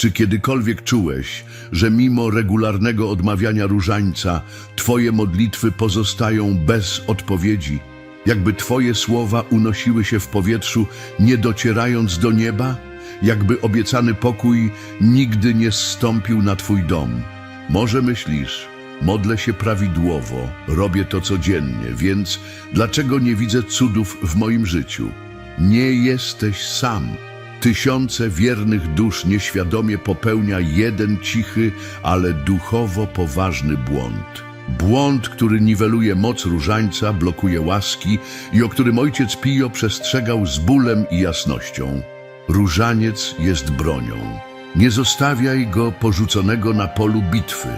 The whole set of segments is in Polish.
Czy kiedykolwiek czułeś, że mimo regularnego odmawiania różańca, Twoje modlitwy pozostają bez odpowiedzi? Jakby Twoje słowa unosiły się w powietrzu, nie docierając do nieba? Jakby obiecany pokój nigdy nie zstąpił na Twój dom? Może myślisz, modlę się prawidłowo, robię to codziennie, więc dlaczego nie widzę cudów w moim życiu? Nie jesteś sam. Tysiące wiernych dusz nieświadomie popełnia jeden cichy, ale duchowo poważny błąd. Błąd, który niweluje moc różańca, blokuje łaski i o którym ojciec Pio przestrzegał z bólem i jasnością. Różaniec jest bronią. Nie zostawiaj go porzuconego na polu bitwy.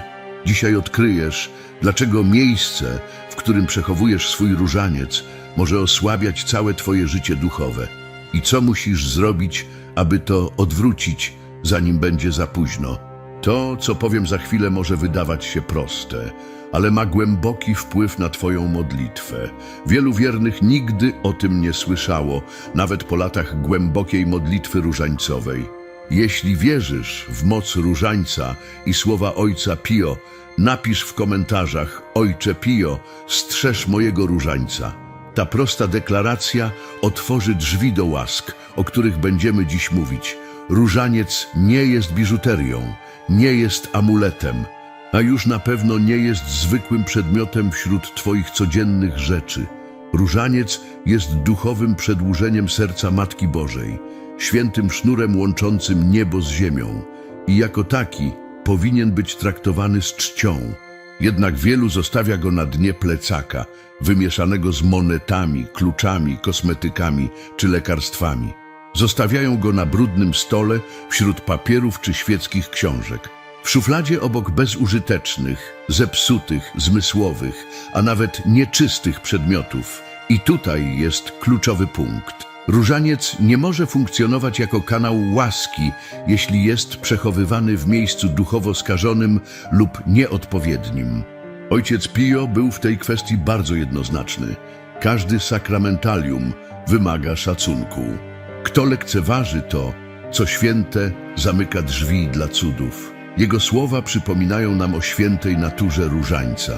Dzisiaj odkryjesz, dlaczego miejsce, w którym przechowujesz swój różaniec, może osłabiać całe twoje życie duchowe i co musisz zrobić, aby to odwrócić, zanim będzie za późno. To, co powiem za chwilę, może wydawać się proste, ale ma głęboki wpływ na Twoją modlitwę. Wielu wiernych nigdy o tym nie słyszało, nawet po latach głębokiej modlitwy różańcowej. Jeśli wierzysz w moc różańca i słowa Ojca Pio, napisz w komentarzach Ojcze Pio, strzeż mojego różańca. Ta prosta deklaracja otworzy drzwi do łask, o których będziemy dziś mówić. Różaniec nie jest biżuterią, nie jest amuletem, a już na pewno nie jest zwykłym przedmiotem wśród Twoich codziennych rzeczy. Różaniec jest duchowym przedłużeniem serca Matki Bożej, świętym sznurem łączącym niebo z ziemią i jako taki powinien być traktowany z czcią. Jednak wielu zostawia go na dnie plecaka, wymieszanego z monetami, kluczami, kosmetykami czy lekarstwami. Zostawiają go na brudnym stole wśród papierów czy świeckich książek. W szufladzie obok bezużytecznych, zepsutych, zmysłowych, a nawet nieczystych przedmiotów. I tutaj jest kluczowy punkt. Różaniec nie może funkcjonować jako kanał łaski, jeśli jest przechowywany w miejscu duchowo skażonym lub nieodpowiednim. Ojciec Pio był w tej kwestii bardzo jednoznaczny. Każdy sakramentalium wymaga szacunku. Kto lekceważy to, co święte, zamyka drzwi dla cudów. Jego słowa przypominają nam o świętej naturze różańca.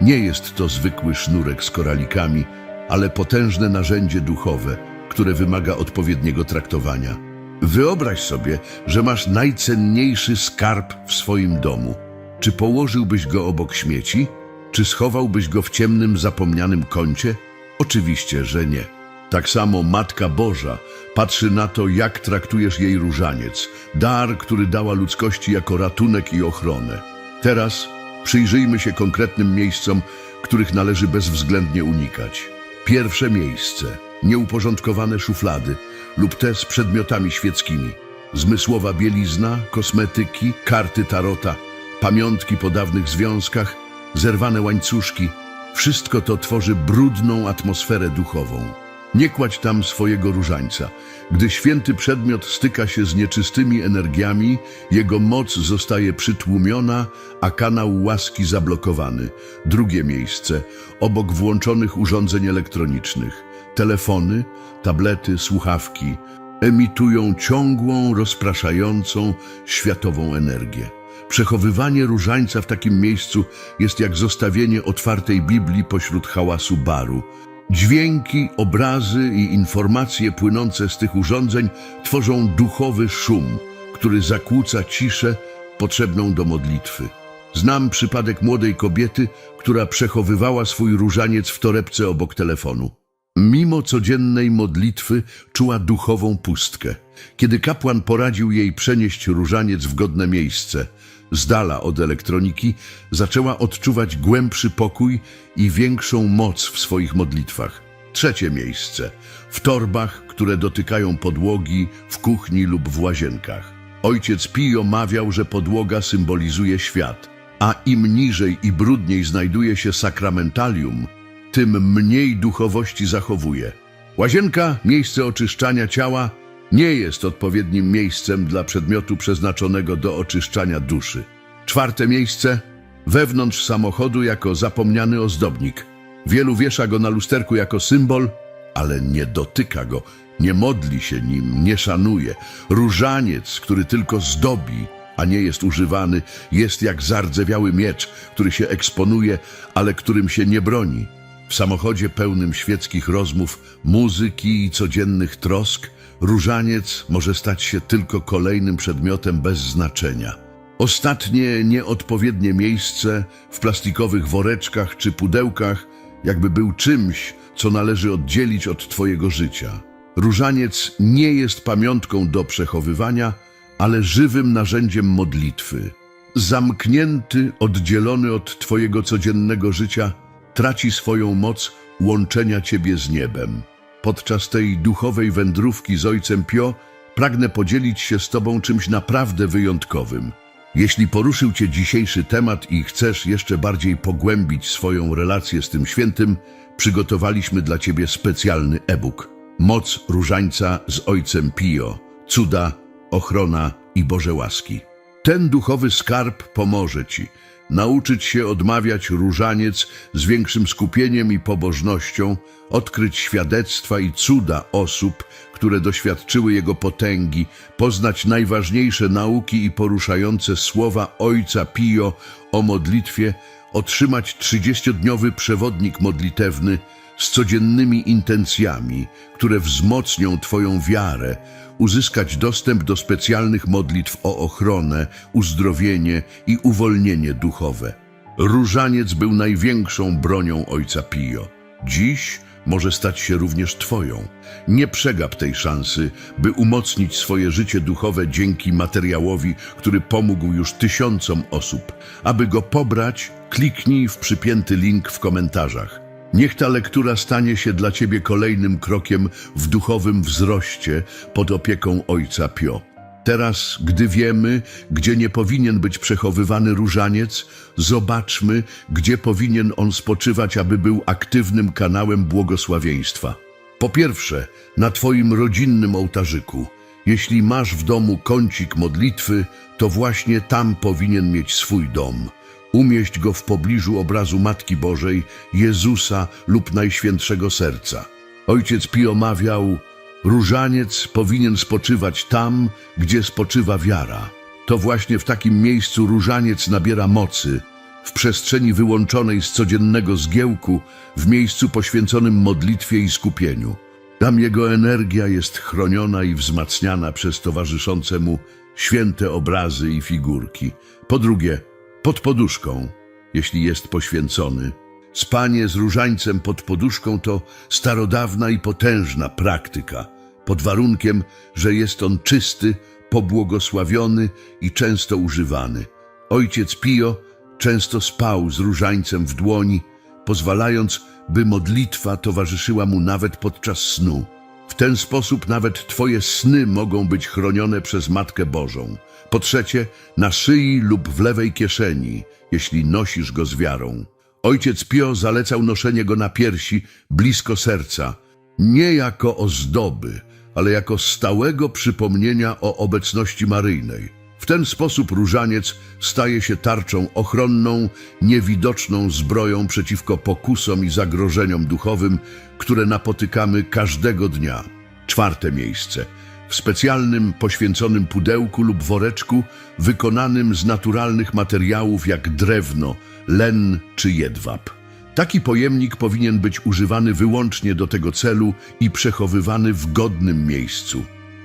Nie jest to zwykły sznurek z koralikami, ale potężne narzędzie duchowe, które wymaga odpowiedniego traktowania. Wyobraź sobie, że masz najcenniejszy skarb w swoim domu. Czy położyłbyś go obok śmieci? Czy schowałbyś go w ciemnym, zapomnianym kącie? Oczywiście, że nie. Tak samo Matka Boża patrzy na to, jak traktujesz jej różaniec, dar, który dała ludzkości jako ratunek i ochronę. Teraz przyjrzyjmy się konkretnym miejscom, których należy bezwzględnie unikać. Pierwsze miejsce nieuporządkowane szuflady lub te z przedmiotami świeckimi. Zmysłowa bielizna, kosmetyki, karty tarota, pamiątki po dawnych związkach, zerwane łańcuszki. Wszystko to tworzy brudną atmosferę duchową. Nie kładź tam swojego różańca. Gdy święty przedmiot styka się z nieczystymi energiami, jego moc zostaje przytłumiona, a kanał łaski zablokowany. Drugie miejsce, obok włączonych urządzeń elektronicznych. Telefony, tablety, słuchawki emitują ciągłą, rozpraszającą, światową energię. Przechowywanie różańca w takim miejscu jest jak zostawienie otwartej Biblii pośród hałasu baru. Dźwięki, obrazy i informacje płynące z tych urządzeń tworzą duchowy szum, który zakłóca ciszę potrzebną do modlitwy. Znam przypadek młodej kobiety, która przechowywała swój różaniec w torebce obok telefonu. Mimo codziennej modlitwy czuła duchową pustkę. Kiedy kapłan poradził jej przenieść różaniec w godne miejsce, z dala od elektroniki, zaczęła odczuwać głębszy pokój i większą moc w swoich modlitwach. Trzecie miejsce. W torbach, które dotykają podłogi, w kuchni lub w łazienkach. Ojciec Pio mawiał, że podłoga symbolizuje świat, a im niżej i brudniej znajduje się sakramentalium, tym mniej duchowości zachowuje. Łazienka, miejsce oczyszczania ciała, nie jest odpowiednim miejscem dla przedmiotu przeznaczonego do oczyszczania duszy. Czwarte miejsce, wewnątrz samochodu jako zapomniany ozdobnik. Wielu wiesza go na lusterku jako symbol, ale nie dotyka go, nie modli się nim, nie szanuje. Różaniec, który tylko zdobi, a nie jest używany, jest jak zardzewiały miecz, który się eksponuje, ale którym się nie broni. W samochodzie pełnym świeckich rozmów, muzyki i codziennych trosk, różaniec może stać się tylko kolejnym przedmiotem bez znaczenia. Ostatnie nieodpowiednie miejsce w plastikowych woreczkach czy pudełkach, jakby był czymś, co należy oddzielić od Twojego życia. Różaniec nie jest pamiątką do przechowywania, ale żywym narzędziem modlitwy. Zamknięty, oddzielony od Twojego codziennego życia, traci swoją moc łączenia Ciebie z niebem. Podczas tej duchowej wędrówki z Ojcem Pio pragnę podzielić się z Tobą czymś naprawdę wyjątkowym. Jeśli poruszył Cię dzisiejszy temat i chcesz jeszcze bardziej pogłębić swoją relację z tym świętym, przygotowaliśmy dla Ciebie specjalny e-book Moc Różańca z Ojcem Pio. Cuda, ochrona i Boże łaski. Ten duchowy skarb pomoże Ci nauczyć się odmawiać różaniec z większym skupieniem i pobożnością, odkryć świadectwa i cuda osób, które doświadczyły Jego potęgi, poznać najważniejsze nauki i poruszające słowa Ojca Pio o modlitwie, otrzymać 30-dniowy przewodnik modlitewny z codziennymi intencjami, które wzmocnią Twoją wiarę, uzyskać dostęp do specjalnych modlitw o ochronę, uzdrowienie i uwolnienie duchowe. Różaniec był największą bronią Ojca Pio. Dziś może stać się również Twoją. Nie przegap tej szansy, by umocnić swoje życie duchowe dzięki materiałowi, który pomógł już tysiącom osób. Aby go pobrać, kliknij w przypięty link w komentarzach. Niech ta lektura stanie się dla Ciebie kolejnym krokiem w duchowym wzroście pod opieką Ojca Pio. Teraz, gdy wiemy, gdzie nie powinien być przechowywany różaniec, zobaczmy, gdzie powinien on spoczywać, aby był aktywnym kanałem błogosławieństwa. Po pierwsze, na Twoim rodzinnym ołtarzyku. Jeśli masz w domu kącik modlitwy, to właśnie tam powinien mieć swój dom. Umieść go w pobliżu obrazu Matki Bożej, Jezusa lub Najświętszego Serca. Ojciec Pio mawiał, różaniec powinien spoczywać tam, gdzie spoczywa wiara. To właśnie w takim miejscu różaniec nabiera mocy, w przestrzeni wyłączonej z codziennego zgiełku, w miejscu poświęconym modlitwie i skupieniu. Tam jego energia jest chroniona i wzmacniana przez towarzyszące mu święte obrazy i figurki. Po drugie, pod poduszką, jeśli jest poświęcony. Spanie z różańcem pod poduszką to starodawna i potężna praktyka, pod warunkiem, że jest on czysty, pobłogosławiony i często używany. Ojciec Pio często spał z różańcem w dłoni, pozwalając, by modlitwa towarzyszyła mu nawet podczas snu. W ten sposób nawet Twoje sny mogą być chronione przez Matkę Bożą. Po trzecie, na szyi lub w lewej kieszeni, jeśli nosisz go z wiarą. Ojciec Pio zalecał noszenie go na piersi, blisko serca, nie jako ozdoby, ale jako stałego przypomnienia o obecności Maryjnej. W ten sposób różaniec staje się tarczą ochronną, niewidoczną zbroją przeciwko pokusom i zagrożeniom duchowym, które napotykamy każdego dnia. Czwarte miejsce. W specjalnym, poświęconym pudełku lub woreczku, wykonanym z naturalnych materiałów jak drewno, len czy jedwab. Taki pojemnik powinien być używany wyłącznie do tego celu i przechowywany w godnym miejscu.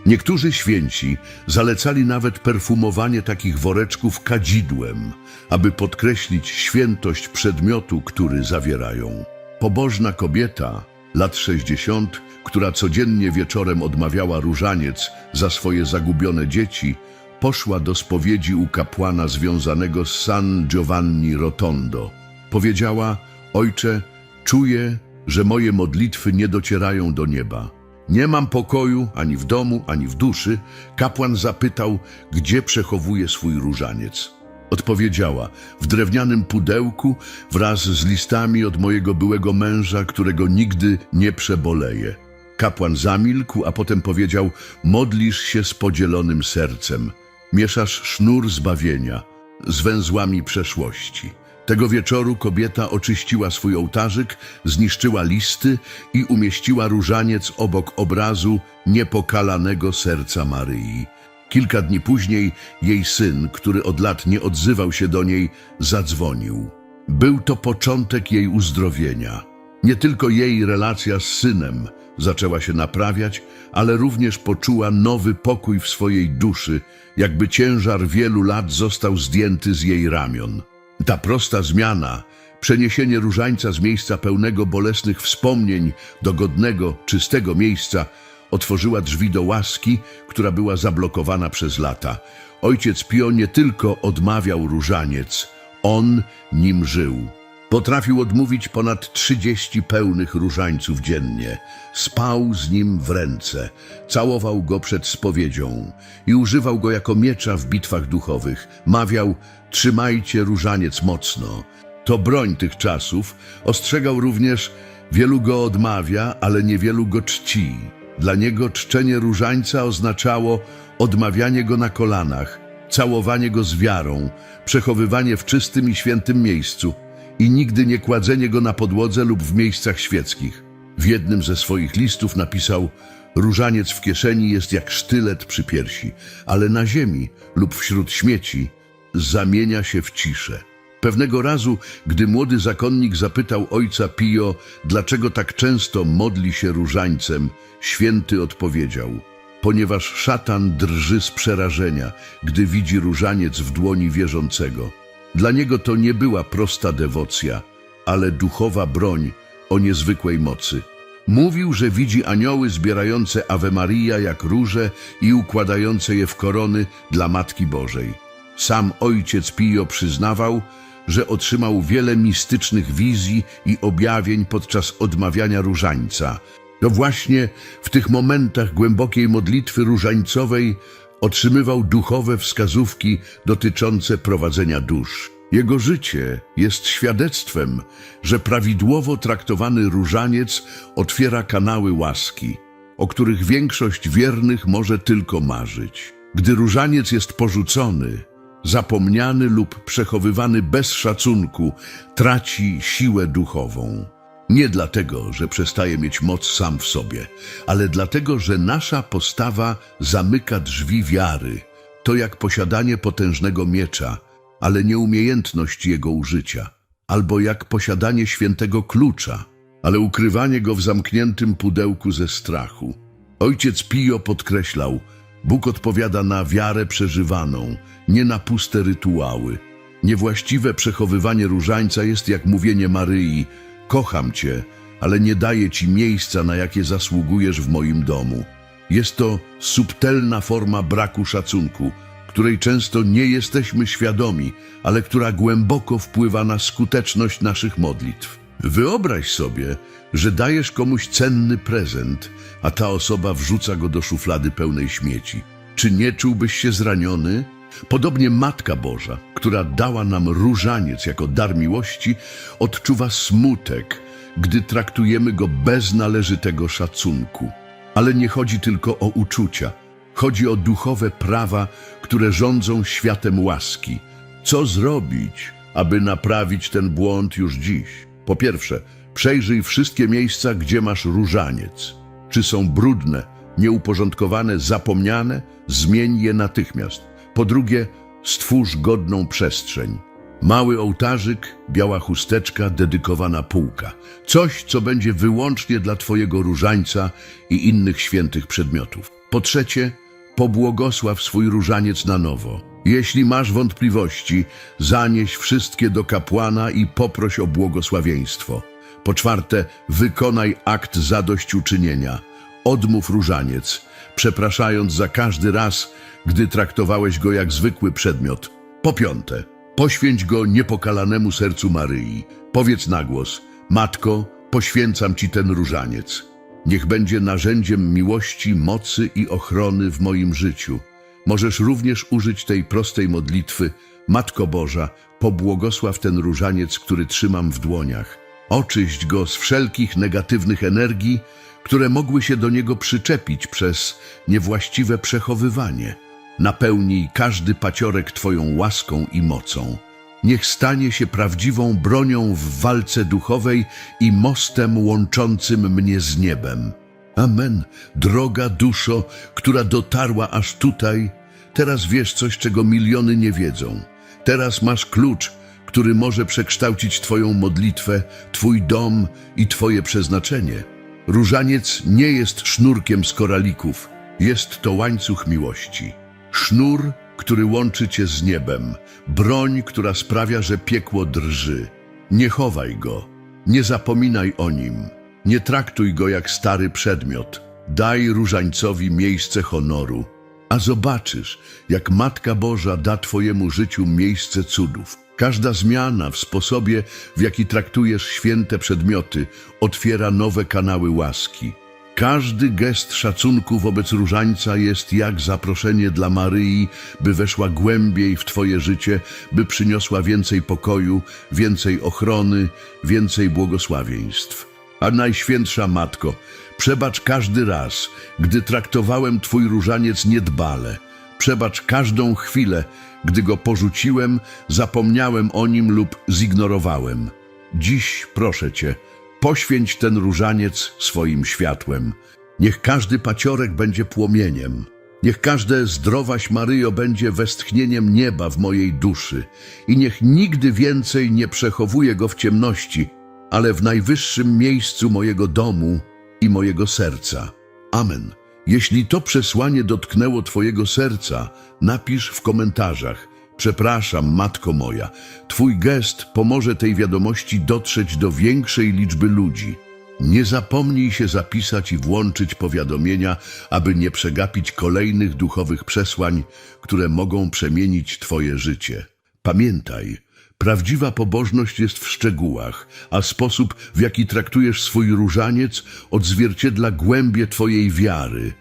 Niektórzy święci zalecali nawet perfumowanie takich woreczków kadzidłem, aby podkreślić świętość przedmiotu, który zawierają. Pobożna kobieta, lat 60, która codziennie wieczorem odmawiała różaniec za swoje zagubione dzieci, poszła do spowiedzi u kapłana związanego z San Giovanni Rotondo. Powiedziała, ojcze, czuję, że moje modlitwy nie docierają do nieba. Nie mam pokoju ani w domu, ani w duszy. Kapłan zapytał, gdzie przechowuje swój różaniec. Odpowiedziała, w drewnianym pudełku wraz z listami od mojego byłego męża, którego nigdy nie przeboleję. Kapłan zamilkł, a potem powiedział, modlisz się z podzielonym sercem. Mieszasz sznur zbawienia z węzłami przeszłości. Tego wieczoru kobieta oczyściła swój ołtarzyk, zniszczyła listy i umieściła różaniec obok obrazu niepokalanego serca Maryi. Kilka dni później jej syn, który od lat nie odzywał się do niej, zadzwonił. Był to początek jej uzdrowienia. Nie tylko jej relacja z synem zaczęła się naprawiać, ale również poczuła nowy pokój w swojej duszy, jakby ciężar wielu lat został zdjęty z jej ramion. Ta prosta zmiana, przeniesienie różańca z miejsca pełnego bolesnych wspomnień do godnego, czystego miejsca, otworzyła drzwi do łaski, która była zablokowana przez lata. Ojciec Pio nie tylko odmawiał różaniec, on nim żył. Potrafił odmówić ponad 30 pełnych różańców dziennie. Spał z nim w ręce, całował go przed spowiedzią i używał go jako miecza w bitwach duchowych. Mawiał, trzymajcie różaniec mocno. To broń tych czasów. Ostrzegał również, wielu go odmawia, ale niewielu go czci. Dla niego czczenie różańca oznaczało odmawianie go na kolanach, całowanie go z wiarą, przechowywanie w czystym i świętym miejscu i nigdy nie kładzenie go na podłodze lub w miejscach świeckich. W jednym ze swoich listów napisał Różaniec w kieszeni jest jak sztylet przy piersi, ale na ziemi lub wśród śmieci zamienia się w ciszę. Pewnego razu, gdy młody zakonnik zapytał ojca Pio, dlaczego tak często modli się różańcem, święty odpowiedział – ponieważ szatan drży z przerażenia, gdy widzi różaniec w dłoni wierzącego. Dla niego to nie była prosta dewocja, ale duchowa broń o niezwykłej mocy. Mówił, że widzi anioły zbierające Ave Maria jak róże i układające je w korony dla Matki Bożej. Sam ojciec Pio przyznawał, że otrzymał wiele mistycznych wizji i objawień podczas odmawiania różańca. To właśnie w tych momentach głębokiej modlitwy różańcowej otrzymywał duchowe wskazówki dotyczące prowadzenia dusz. Jego życie jest świadectwem, że prawidłowo traktowany różaniec otwiera kanały łaski, o których większość wiernych może tylko marzyć. Gdy różaniec jest porzucony, zapomniany lub przechowywany bez szacunku, traci siłę duchową. Nie dlatego, że przestaje mieć moc sam w sobie, ale dlatego, że nasza postawa zamyka drzwi wiary. To jak posiadanie potężnego miecza, ale nieumiejętność jego użycia, albo jak posiadanie świętego klucza, ale ukrywanie go w zamkniętym pudełku ze strachu. Ojciec Pio podkreślał, Bóg odpowiada na wiarę przeżywaną, nie na puste rytuały. Niewłaściwe przechowywanie różańca jest jak mówienie Maryi, kocham cię, ale nie daję ci miejsca, na jakie zasługujesz w moim domu. Jest to subtelna forma braku szacunku, której często nie jesteśmy świadomi, ale która głęboko wpływa na skuteczność naszych modlitw. Wyobraź sobie, że dajesz komuś cenny prezent, a ta osoba wrzuca go do szuflady pełnej śmieci. Czy nie czułbyś się zraniony? Podobnie Matka Boża, która dała nam różaniec jako dar miłości, odczuwa smutek, gdy traktujemy go bez należytego szacunku. Ale nie chodzi tylko o uczucia. Chodzi o duchowe prawa, które rządzą światem łaski. Co zrobić, aby naprawić ten błąd już dziś? Po pierwsze, przejrzyj wszystkie miejsca, gdzie masz różaniec. Czy są brudne, nieuporządkowane, zapomniane? Zmień je natychmiast. Po drugie, stwórz godną przestrzeń. Mały ołtarzyk, biała chusteczka, dedykowana półka. Coś, co będzie wyłącznie dla Twojego różańca i innych świętych przedmiotów. Po trzecie, pobłogosław swój różaniec na nowo. Jeśli masz wątpliwości, zanieś wszystkie do kapłana i poproś o błogosławieństwo. Po czwarte, wykonaj akt zadośćuczynienia. Odmów różaniec, przepraszając za każdy raz, gdy traktowałeś go jak zwykły przedmiot. Po piąte, poświęć go niepokalanemu sercu Maryi. Powiedz na głos, Matko, poświęcam Ci ten różaniec. Niech będzie narzędziem miłości, mocy i ochrony w moim życiu. Możesz również użyć tej prostej modlitwy. Matko Boża, pobłogosław ten różaniec, który trzymam w dłoniach. Oczyść go z wszelkich negatywnych energii, które mogły się do niego przyczepić przez niewłaściwe przechowywanie. Napełnij każdy paciorek Twoją łaską i mocą. niech stanie się prawdziwą bronią w walce duchowej i mostem łączącym mnie z niebem. Amen. Droga duszo, która dotarła aż tutaj, teraz wiesz coś, czego miliony nie wiedzą. Teraz masz klucz, który może przekształcić Twoją modlitwę, Twój dom i Twoje przeznaczenie. Różaniec nie jest sznurkiem z koralików, jest to łańcuch miłości. Sznur, który łączy Cię z niebem, broń, która sprawia, że piekło drży. Nie chowaj go, nie zapominaj o nim, nie traktuj go jak stary przedmiot. Daj różańcowi miejsce honoru, a zobaczysz, jak Matka Boża da Twojemu życiu miejsce cudów. Każda zmiana w sposobie, w jaki traktujesz święte przedmioty, otwiera nowe kanały łaski. Każdy gest szacunku wobec różańca jest jak zaproszenie dla Maryi, by weszła głębiej w Twoje życie, by przyniosła więcej pokoju, więcej ochrony, więcej błogosławieństw. A Najświętsza Matko, przebacz każdy raz, gdy traktowałem Twój różaniec niedbale. Przebacz każdą chwilę, gdy go porzuciłem, zapomniałem o nim lub zignorowałem. Dziś proszę Cię, poświęć ten różaniec swoim światłem. Niech każdy paciorek będzie płomieniem. Niech każde zdrowaś Maryjo będzie westchnieniem nieba w mojej duszy i niech nigdy więcej nie przechowuje go w ciemności, ale w najwyższym miejscu mojego domu i mojego serca. Amen. Jeśli to przesłanie dotknęło Twojego serca, napisz w komentarzach. Przepraszam, matko moja, Twój gest pomoże tej wiadomości dotrzeć do większej liczby ludzi. Nie zapomnij się zapisać i włączyć powiadomienia, aby nie przegapić kolejnych duchowych przesłań, które mogą przemienić Twoje życie. Pamiętaj, prawdziwa pobożność jest w szczegółach, a sposób, w jaki traktujesz swój różaniec, odzwierciedla głębie Twojej wiary –